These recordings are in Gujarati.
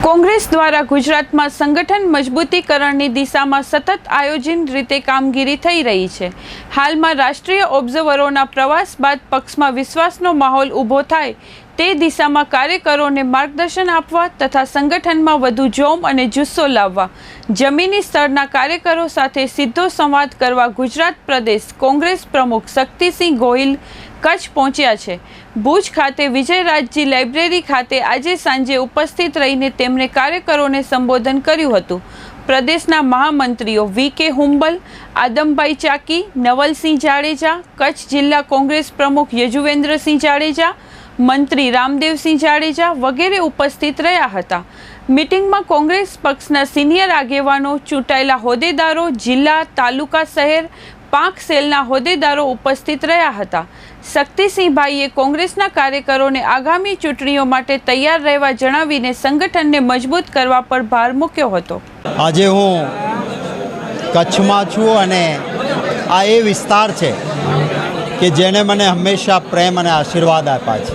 કોંગ્રેસ દ્વારા ગુજરાતમાં સંગઠન મજબૂતીકરણની દિશામાં સતત આયોજન રીતે કામગીરી થઈ રહી છે. હાલમાં રાષ્ટ્રીય ઓબ્ઝર્વરોના પ્રવાસ બાદ પક્ષમાં વિશ્વાસનો માહોલ ઊભો થાય તે દિશામાં કાર્યકરોને માર્ગદર્શન આપવા તથા સંગઠનમાં વધુ જોમ અને જુસ્સો લાવવા. જમીની સ્તરના કાર્યકરો સાથે સીધો સંવાદ કરવા ગુજરાત પ્રદેશ કોંગ્રેસ પ્રમુખ શક્તિસિંહ ગોહિલ કચ્છ પહોંચ્યા છે. ભુજ ખાતે વિજયરાજજી લાઇબ્રેરી ખાતે આજે સાંજે ઉપસ્થિત રહીને તેમણે કાર્યકરોને સંબોધન કર્યું હતું. પ્રદેશના મહામંત્રીઓ વી કે હુંબલ, આદમભાઈ ચાકી, નવલસિંહ જાડેજા, કચ્છ જિલ્લા કોંગ્રેસ પ્રમુખ યજુવેન્દ્રસિંહ જાડેજા, મંત્રી રામદેવસિંહ જાડેજા વગેરે ઉપસ્થિત રહ્યા હતા. મીટિંગમાં કોંગ્રેસ પક્ષના સિનિયર આગેવાનો ચૂંટાયેલા હોદ્દેદારો જિલ્લા, તાલુકા, શહેર પાંખ સેલના હોદ્દેદારો ઉપસ્થિત રહ્યા હતા. શક્તિસિંહભાઈએ કોંગ્રેસના કાર્યકરોને આગામી ચૂંટણીઓ માટે તૈયાર રહેવા જણાવીને સંગઠનને મજબૂત કરવા પર ભાર મૂક્યો હતો. આજે હું કચ્છમાં છું અને આ એ વિસ્તાર છે કે જેણે મને હંમેશા પ્રેમ અને આશીર્વાદ આપ્યા છે.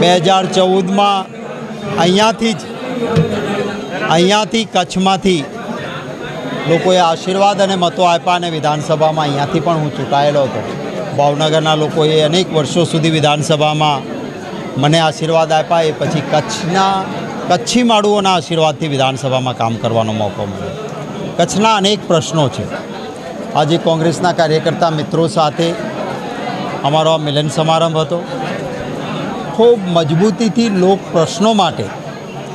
બે હજાર ચૌદમાં અહીંયાથી જ, અહીંયાથી કચ્છમાંથી લોકોએ આશીર્વાદ અને મતો આપ્યા અને વિધાનસભામાં અહીંયાથી પણ હું ચૂંટાયેલો હતો. ભાવનગરના લોકોએ અનેક વર્ષો સુધી વિધાનસભામાં મને આશીર્વાદ આપ્યા, એ પછી કચ્છના, કચ્છી માળુઓના આશીર્વાદથી વિધાનસભામાં કામ કરવાનો મોકો મળ્યો. કચ્છના અનેક પ્રશ્નો છે. આજે કોંગ્રેસના કાર્યકર્તા મિત્રો સાથે અમારો આ મિલન સમારંભ હતો. ખૂબ મજબૂતીથી લોક પ્રશ્નો માટે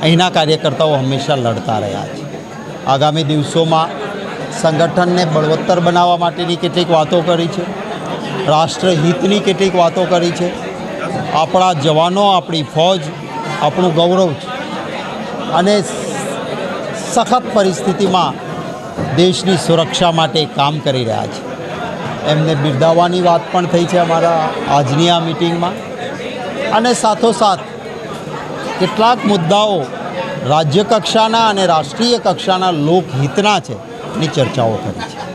અહીંના કાર્યકર્તાઓ હંમેશા લડતા રહ્યા છે. આગામી દિવસોમાં સંગઠનને બળવત્તર બનાવવા માટેની કેટલીક વાતો કરી છે. રાષ્ટ્રહિતની કેટલીક વાતો કરી છે. આપણા જવાનો, આપણી ફોજ, આપણું ગૌરવ છે. અને સખત પરિસ્થિતિમાં દેશની સુરક્ષા માટે કામ કરી રહ્યા છે. એમને બિરદાવવાની વાત પણ થઈ છે અમારા આજની આ મિટિંગમાં. અને સાથોસાથ કેટલાક મુદ્દાઓ રાજ્ય કક્ષાના અને રાષ્ટ્રીય કક્ષાના લોકહિતના છે. એની ચર્ચાઓ કરી છે.